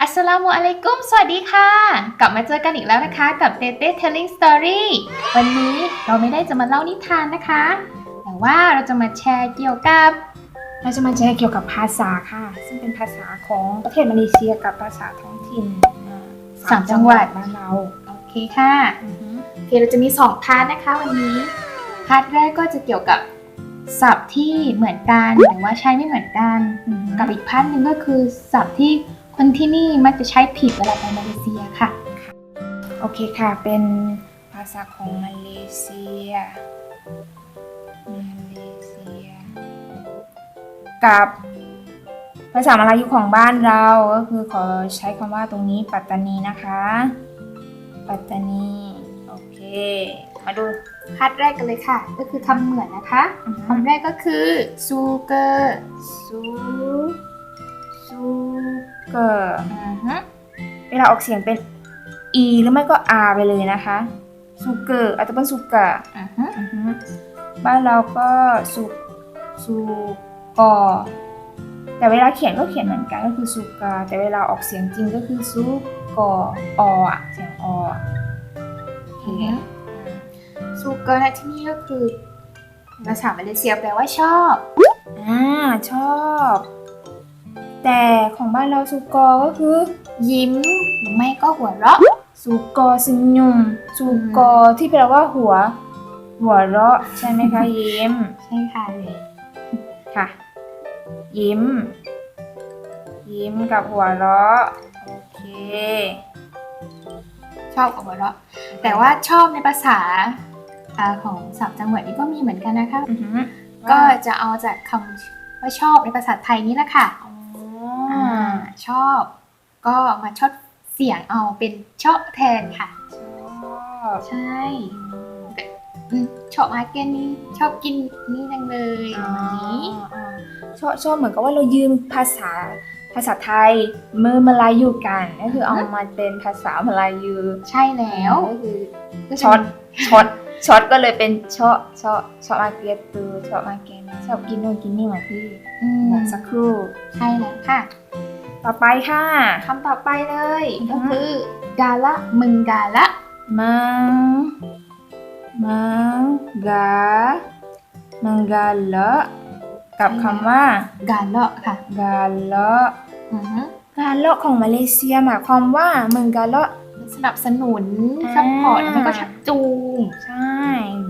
อัสสลามุอะลัยกุม สวัสดีค่ะ กลับมาเจอกันอีกแล้วนะคะกับ t e t e Telling Story วันนี้เราไม่ได้จะมาเล่านิทานนะคะ แต่ว่าเราจะมาแชร์เกี่ยวกับ เราจะมาแชร์เกี่ยวกับภาษาค่ะ ซึ่งเป็นภาษาของประเทศมาเลเซียกับภาษาท้องถิ่นอ่าสามจังหวัด บ้านเรา โอเคค่ะโอเคเราจะมีสองพาร์ทนะคะวันนี้ พาร์ทแรกก็จะเกี่ยวกับ ศัพท์ที่เหมือนกันหรือว่าใช้ไม่เหมือนกัน กับอีกพาร์ทหนึ่งก็คือศัพท์ที่คนที่นี่มักจะใช้ผิดเวลาไปมาเลเซียค่ะ โอเคค่ะ เป็นภาษาของมาเลเซีย มาเลเซีย กับภาษามาลายูของบ้านเรา ก็คือขอใช้คำว่าตรงนี้ปัตตานีนะคะ ปัตตานี โอเค มาดูพาร์ทแรกกันเลยค่ะ ก็คือคำเหมือนนะคะคำแรกก็คือซูเกอร์ซูซูเกอร์อือฮึเวลาออกเสียงเป็น e หรือไม่ก็ r ไปเลยนะคะซูเกอร์อาจจะเป็นซูกะอือฮึอือฮึบ้านเราก็ซูซูกอแต่เวลาเขียนก็เขียนเหมือนกันก็คือซูกาแต่เวลาออกเสียงจริงก็คือซูกอออะเสียงออะโอเคอือฮึ ซูเกอร์ในที่นี่ก็คือภาษามาเลเซียแปลว่าชอบ อ่า ชอบ แต่ของบ้านเราซูกอก็คือ ยิ้มหรือไม่ก็หัวเราะซูกอซึงยุมซูกอที่แปลว่าหัว หัวเราะ ใช่ไหมคะยิ้ม ใช่ค่ะเลยค่ะ ยิ้ม ยิ้มกับหัวเราะ โอเค ชอบกับหัวเราะ แต่ว่าชอบในภาษาอ่า ของสามจังหวัดนี้ก็มีเหมือนกันนะคะอือหือก็จะเอาจากคำว่าชอบในภาษาไทยนี่แหละค่ะอ๋ออ่าชอบ ก็มาชดเสียงเอาเป็นเชาะแทนค่ะ ชอบใช่อืมชอบมาเกนนี่ชอบกินนี่จังเลยประมาณนี้อ่าชอบชอบเหมือนกับว่าเรายืมภาษาภาษาไทยมือมาลายูกันก็คือเอามาเป็นภาษามาลายูใช่แล้วก็คือก็จะช็อตช็อต ช็อตก็เลยเป็นเชาะเชาะเชาะมาเกียตูเชาะมาเกนชอบกินนู่นกินนี่เหมือนที่อืมบอกสักครู่ใช่แล้วค่ะ ต่อไปค่ะคำต่อไปเลยอือฮึก็คือกาละมึงกาละมังมังกามังกาเลาะกับคำว่ากาละค่ะกาเลาะอือฮึกาเลาะของมาเลเซียหมายความว่ามึงกาเลาะ สนับสนุนอ่าซัพพอร์ตแล้วก็ชักจูง ใช่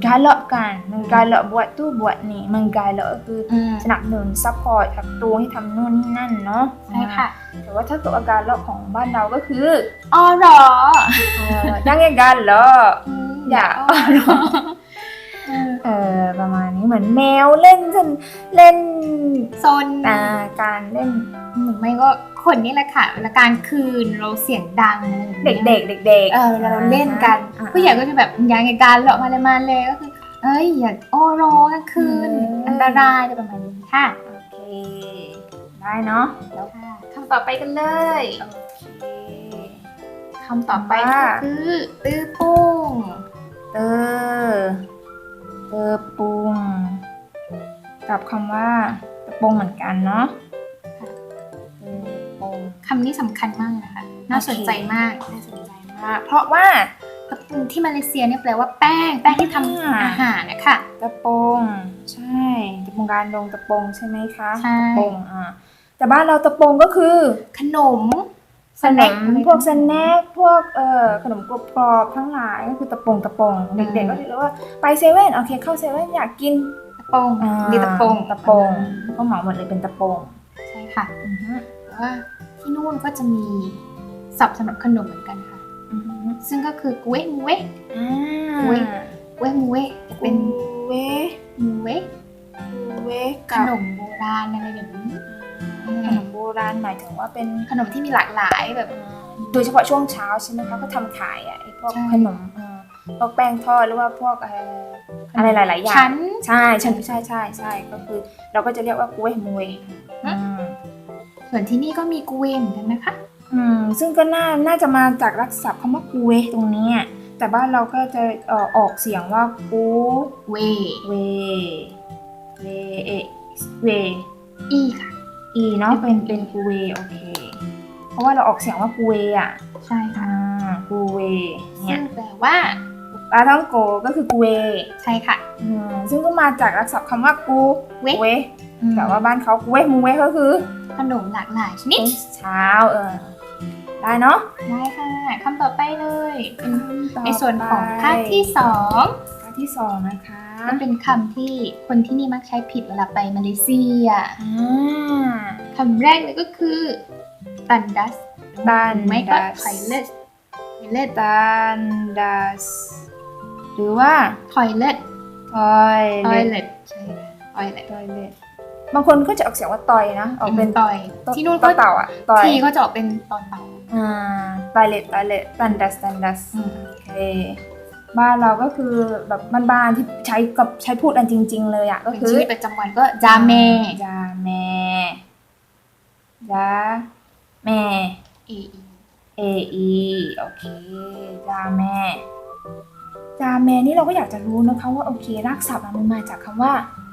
กาเลาะกันมึงกาเลาะบวชตู้บวชนี่มึงกาเลาะก็คืออืมสนับสนุนซัพพอร์ตทักตูงให้ทำนู่นนี่นั่นเนาะใช่ค่ะ แต่ว่าถ้าเกิดว่ากาเลาะของบ้านเราก็คืออ๋อเหรอเออยังไงกาเลาะมอย่าอ๋อเหรอเออเออประมาณนี้เหมือนแมวเล่นจนเล่นโซนอ่าการเล่นหรือไม่ก็ คนนี่แหละค่ะเวลากลางคืนเราเสียงดังอะไรอย่างเด็เงี้กยเด็กๆเด็กๆเออเวลาเราเล่นกันอ่าผู้ใหญ่ก็จะแบบยังไงการเหรอมาเลยมาเลยก็คือ เอ้ยอย่าโอ้โรกลางคืนอืมอันตรายอะไรประมาณนี้ค่ะโอเคได้เนาะแล้วค่ะคำต่อไปกันเลยโอเคคำต่อไปว่าก็คือตื้อปุ้งเตอเตอปุงกับคำว่าตะปงเหมือนกันเนาะเตอป งคำนี้สำคัญมากเลยนะคะ น่าสนใจมาก น่าสนใจมาก เพราะว่าตะปุงที่มาเลเซียเนี่ยแปลว่าแป้ง แป้งที่ทำอ่าอาหารนะคะตะปงใช่ตะปงการดงตะปงใช่ไหมคะใช่ตะปงอ่าแต่บ้านเราตะปงก็คือ ขนมขนมพวกสแน็คพวกเอ่อขนมกรอบๆทั้งหลายก็คือตะปงตะปงเด็กๆก็จะรู้ว่าไปเซเว่นโอเคเข้าเซเว่นอยากกินตะปงอ่ามีตะปงตะปงก็เหมาหมดเลยเป็นตะปงใช่ค่ะอือฮึแต่ว่า ที่นู่นก็จะมีศัพท์สำหรับขนมเหมือนกันค่ะอือฮึซึ่งก็คือกุ้ยมูเวอ่าอุ๊ยกุ้ยมูเวจะเป็นเวมูเวเวขกับนมโบราณอะไรแบบนี้อ่าขนมโบราณหมายถึงว่าเป็นขนมที่มีหลากหลายแบบ โดยเฉพาะช่วงเช้าใช่ไหมคะก็ทำขายอะไอ้พวกใช่ขนมเอ่อพวกแป้งทอดหรือว่าพวกเอ่ออะไรหลาย ๆ อย่างชั้นใช่ใช่ใช่ใช่ใช่ก็คือ เราก็จะเรียกว่ากุ้ยมวยฮะอืม ส่วนที่นี่ก็มีกุยเหมือนกันนะคะ อืมซึ่งก็น่าน่าจะมาจากรักษาคำว่ากูเวตรงนี้อะแต่บ้านเราก็จะเอ่อออกเสียงว่ากูเวเวเวเอเวอีค่ะอีเนาะเป็นเป็นกูเวโอเค เพราะว่าเราออกเสียงว่ากูเวอะใช่ค่ะอ่ากูเวเนี่ซึ่ยงแปลว่าปลาท่องโกก็คือกูเวใช่ค่ะอืมซึ่งก็มาจากรักษาคำว่ากูเวเวแต่ว่าบ้านเขากูเวมูเวก็คือ ขนมหลากหลายชนิดเช้าเออได้เนาะได้ค่ะคำต่อไปเลยเป็นต่อในส่วนของไปภาคที่สองภาคที่สองนะคะมันเป็นคำที่คนที่นี่มักใช้ผิดเวลาไปมาเลเซียอ่าคำแรกเลยก็คือตันดัส Tandas ไม่ก็ toilet toilet ตันดัสหรือว่า toilet ทอยเล toilet ใช่ค่ะ toilet ทอยเล บางคนก็จะออกเสียงว่าตอยนะออกเป็นต่อย ที่นู่นก็เต่าอะตอยทีก็จะออกเป็นตอนเต่าอ่าทอยเลททอยเลทตันดัสตันดัสโอเคบ้านเราก็คือแบบบ้านๆที่ใช้กับใช้พูดอันจริง ๆ เลยอะก็เป็นคือชีวิตประจำวันก็จาเมจาแม่จาแม่เอ A E โอเคจาแม่จาแม่นี่เราก็อยากจะรู้นะคะว่าโอเครากศัพท์อะมันมาจากคำว่า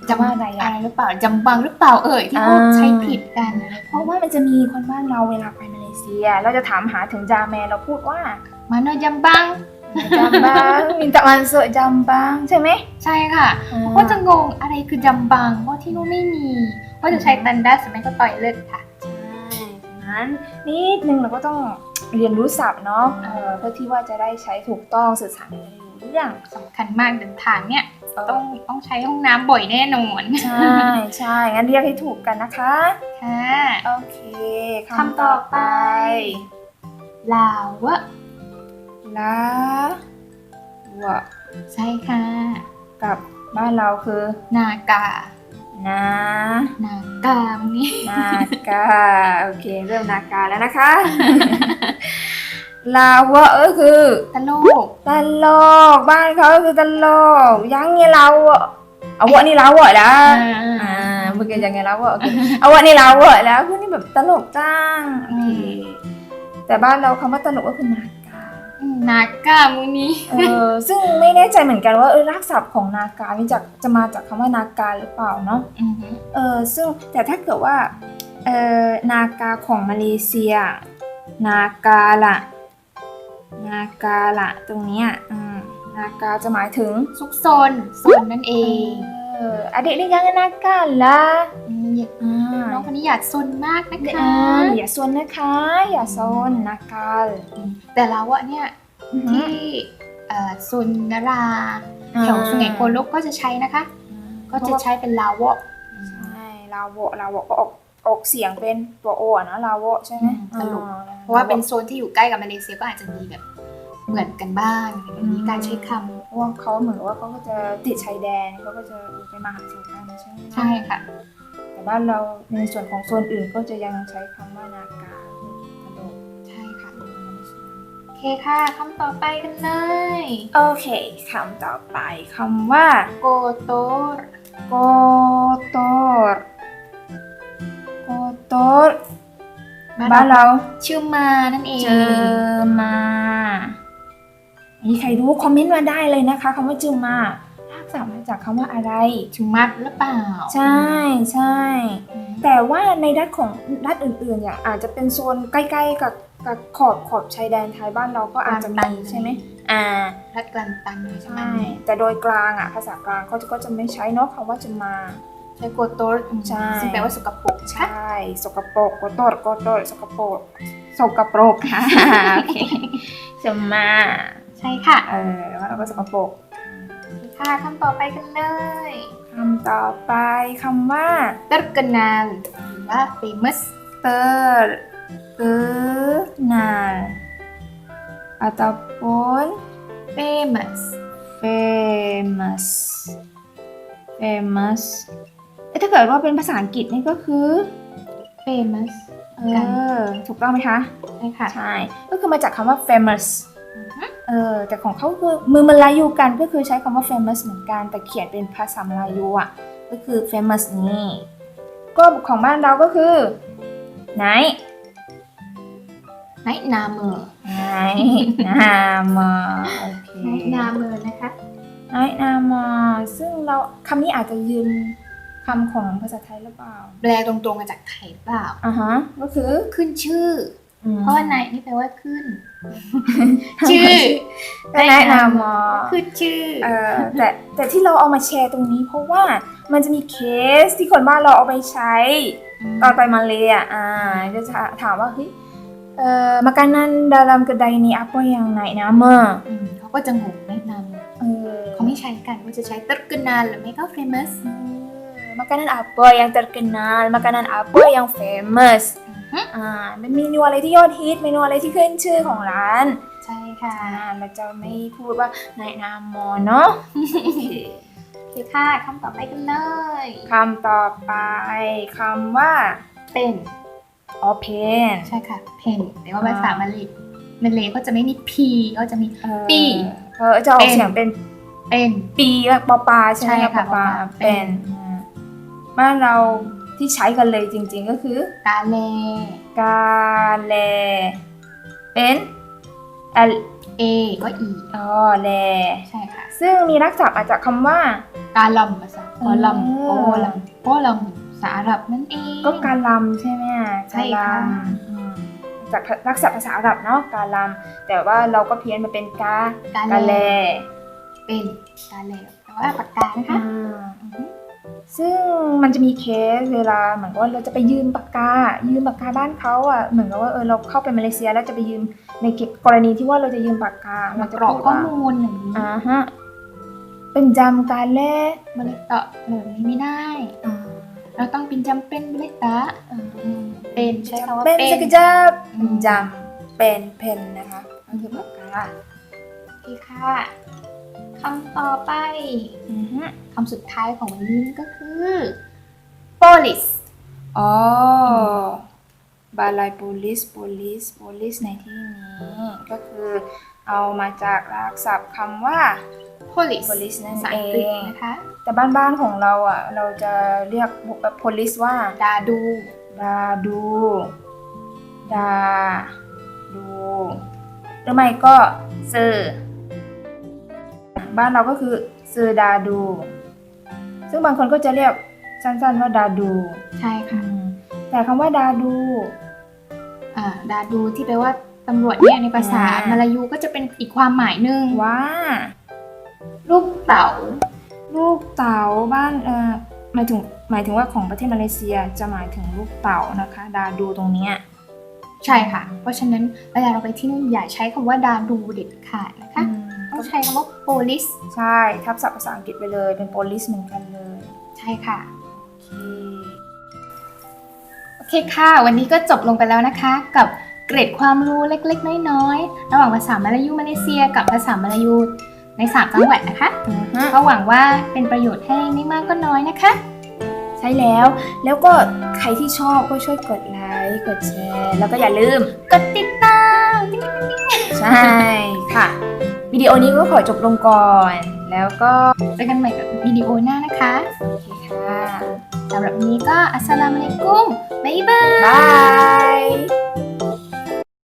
จะว่าว่าอะอะไรไรอะหรือเปล่าจำบังหรือเปล่าเอ่ยที่พวกอ่าใช้ผิดกัน เพราะว่ามันจะมีคนบ้านเราเวลาไปมาเลเซีย เราจะถามหาถึงจาแม่เราพูดว่า มาโนจำบังจำบังมินตะวันเสจำบังใช่ไหมใช่ค่ะก็จะงงอะไรคือจำบังเพราะที่นู่นไม่มีว่าจะใช้ตันดัสไม่ก็ต่อยเลือดค่ะใช่ฉะนั้นนิดนึงเราก็ต้องเรียนรู้ศัพท์เนาะเออเพื่อที่ว่าจะได้ใช้ถูกต้องสื่อสารกันได้รู้เรื่องสำคัญมากเดินทางเนี่ย ต้องต้องใช้ห้องน้ำบ่อยแน่นอนใช่ใช่งั้นเรียกให้ถูกกันนะคะค่ะโอเคคำต่อไปลาวะลาวะใช่ค่ะ กับบ้านเราคือ นากานานากามนี่นากาโอเค เริ่มนากาแล้วนะคะ ลาวะเออคือ ตลกตลกบ้านเขาคือตลกยังไงเราอะเอาวะนี่เราอะแล้ว อ่าเมื่อกี้ยังไงแล้วอะโอเคเอาวะนี่เราอะแล้วคือนี่แบบตลกจ้างโอเคแต่บ้านเราคำว่าตลกก็คือนากาอืมนากามูนี้เออซึ่งไม่แน่ใจเหมือนกันว่าเออรากศัพท์ของนากานี่จะจะมาจากคำว่านากาหรือเปล่าเนาะอือหือเออซึ่งแต่ถ้าเกิดว่าเออนากาของมาเลเซีย นากาละ นากาละตรงเนี้ยอืมนากาจะหมายถึงซุกซนซนนั่นเองเอออเด็กเรียกยังไงนากาละมอย่าอ่าน้องคนนี้อย่าซนมากนะเด็กคะอ่าอย่าซนนะคะ อย่าซนนากาลแต่เราอะเนี่ยอือหือที่เอ่อซุนนราแถวสุไหงโกลกก็จะใช้นะคะก็จะใช้เป็นลาวะ ใช่ลาวะลาวะก็ออกออกเสียงเป็นตัวโออะเนอะลาวะใช่ไหมอืมตลกอ่เพ ราะว่าเป็นโซนที่อยู่ใกล้กับมาเลเซียก็อาจจะมีแบบเหมือนกันบ้างอะไรแบบนี้การใช้คำเพราะว่าเขาเหมือนกับว่าเขาก็จะติดชายแดนเขาก็จะไปมาหาสู่กันใช่ไหมใช่ค่ะ แต่บ้านเราในส่วนของโซนอื่นก็จะยังใช้คำว่านากาตลกใช่ค่ะโอเคค่ะคำต่อไปกันเลยโอเคคำต่อไปคำว่าโกโตรโกโต บ้านเราชื่อมานั่นเองเจอมามีใครรู้คอมเมนต์มาได้เลยนะคะคำว่าเจอมาลากศัพท์มาจากคำว่าอะไรชุมัดหรือเปล่า ใช่ใช่อืมแต่ว่าในรัฐของรัฐอื่นๆอย่างอาจจะเป็นโซนใกล้ๆกับกับขอบขอบชายแดนไทยบ้านเราก็อาจจะมีใช่ไหมอ่ารัดกลันตันใช่ไหมใช่แต่โดยกลางอะภาษากลางเขาจะก็จะไม่ใช้เนาะคำว่าจะมา ใช้โกโตรอืมใช่ซึ่งแปลว่าสกปรกใชค่ะ่สกปรกโกโตดโกโตดสกปรกสกปรกค่ะโอเคจะมาใช่ค่ะเออว่าเราก็สกปรกโอเคค่ะคำต่อไปกันเลยคำต่อไปคำว่าตรกนาลหรือว่า famous เตอร์เกอนาล ataupun famous famous famous เอ๊ะ ถ้าเกิดว่าเป็นภาษาอังกฤษนี่ก็คือ famous เออถูกต้องไหมคะใช่ค่ะใช่ก็คือมาจากคำว่า famous อือฮึเออแต่ของเขาคือมือมันลายูกันก็คือใช้คำว่า famous เหมือนกันแต่เขียนเป็นภาษามลายูอะก็คือ famous นี่ก็ของบ้านเราก็คือไหนไนนาเมอร์ไหนนามาโอเคไนนาเมอร์นะคะไหนนามาซึ่งเราคำนี้อาจจะยืม คำของภาษาไทยหรือเปล่า แปลตรงๆมาจากไทยเปล่าอ่าฮะ ก็คือขึ้นชื่ออืมเพราะว่าไนท์นี่แปลว่าขึ้น ชื่อก็แนะนำหมอคือชื่อเออแต่แต่ที่เราเอามาแชร์ตรงนี้ เพราะว่ามันจะมีเคสที่คนบ้านเราเอาไปใช้ ตอนไปมาเลยอะอ่าจะถามว่าเฮ้ยเอ่อ makanan dalam kedai ni apa yang naik nama อืมเขาก็จะงงแนะนเออำเขาไม่ใช้กันว่าจะใช้ตึกกนานหรือไม่ก็ famous เออ makanan apa yang terkenal makanan apa yang famous อ่าเป็นเมนูอะไรที่ยอดฮิตเมนูอะไรที่ขึ้นชื่อของร้าน ใช่ค่ะอ่าเราจะไม่พูดว่าในนามมอเนาะโอเคโอเคค่ะคำต่อไปกันเลยคำต่อไปคำว่าเป็น open ใช่ค่ะเพนแต่ว่าภาษามาเลยมาเลยก็จะไม่มี p ก็จะมีเออปีเออจะออกเป็นเสียงเป็นเป็นปีแบบปอปลาใช่ไหมใช่ค่ะปอปลาปอปลาเป็นเป็นอ่า บ้านเราที่ใช้กันเลยจริงๆก็คือ กาเลกาแล เป็น L เอก็อีอ๋อแล ใช่ค่ะ ซึ่งมีรักษามาจากคำว่า กาลัมภาษาโอลัมเออโอลัมโอลัมภาษาอาหรับนั่นเองก็การลำใช่ไหมอะใช่ค่ะกาลำอืมจากรักษาภาษาอาหรับเนาะการลำแต่ว่าเราก็เพี้ยนมาเป็นกากากาแลเลเป็นกาเลแต่ว่าปากกานะคะอ่า ซึ่งมันจะมีเคสเวลาเหมือนกับว่าเราจะไปยืมปากกา ยืมปากกาบ้านเขาอะเหมือนกับว่าเออเราเข้าไปมาเลเซียแล้วจะไปยืมในกรณีที่ว่าเราจะยืมปากกามาเรากจะรอกพูดข้อว่ามูลอย่างนี้อ่าฮะเป็นจำการแลบริตะแบบนี้ไม่ได้อ่าเราต้องเป็นจำเป็นบริตะอ่าเป็นใช้คำว่าเป็นเป็นสกจับอืมจำเป็นเพนนะคะก็คือปากกาโอเคค่ะ คำต่อไปอือฮึคำสุดท้ายของวันนี้ก็คือ police อ๋อบาลาย police police police ในที่นี้ก็คือเอามาจากรากศัพท์คำว่า police police นั่นภาษาเออังกฤษงนะคะแต่บ้านๆของเราอะ เราจะเรียก police ว่าดาดูดาดูดาดูหรือไม่ก็เซอร์ บ้านเราก็คือเซอร์ดาดู ซึ่งบางคนก็จะเรียกสั้นๆว่าดาดู ใช่ค่ะ แต่คำว่าดาดูอ่าดาดูที่แปลว่าตำรวจเนี่ยในภาษาอ่าม มาลายูก็จะเป็นอีกความหมายหนึ่งว่ารูปเต่าลูกเต๋าบ้านเอ่อหมายถึงหมายถึงว่าของประเทศมาเลเซียจะหมายถึงลูกเต๋านะคะ ดาดูตรงเนี้ย ใช่ค่ะ เพราะฉะนั้นเวลาเราไปที่นู่นอย่าใช้คำว่าดาดูเด็ดขาดนะคะ อืม ต้องใช้คำว่า police ใช่ ทับศัพท์ภาษาอังกฤษไปเลย เป็น police เหมือนกันเลย ใช่ค่ะ โอเค โอเคค่ะ วันนี้ก็จบลงไปแล้วนะคะ กับเกร็ดความรู้เล็กๆ น้อยๆ ระหว่างภาษามาลายูมาเลเซีย กับภาษามาลายูในสามจังหวัดนะคะอือฮะก็หวังว่าเป็นประโยชน์ให้ไม่มากก็น้อยนะคะ ใช่แล้ว แล้วก็ใครที่ชอบก็ช่วยกดไลค์ กดแชร์ แล้วก็อย่าลืม กดติดตาม ใช่ค่ะ วิดีโอนี้ก็ขอจบลงก่อน แล้วก็เจอกันใหม่กับวิดีโอหน้านะคะโอเคค่ะสำหรับวันนี้ก็อัสสลามุอะลัยกุมบ๊ายบายบาย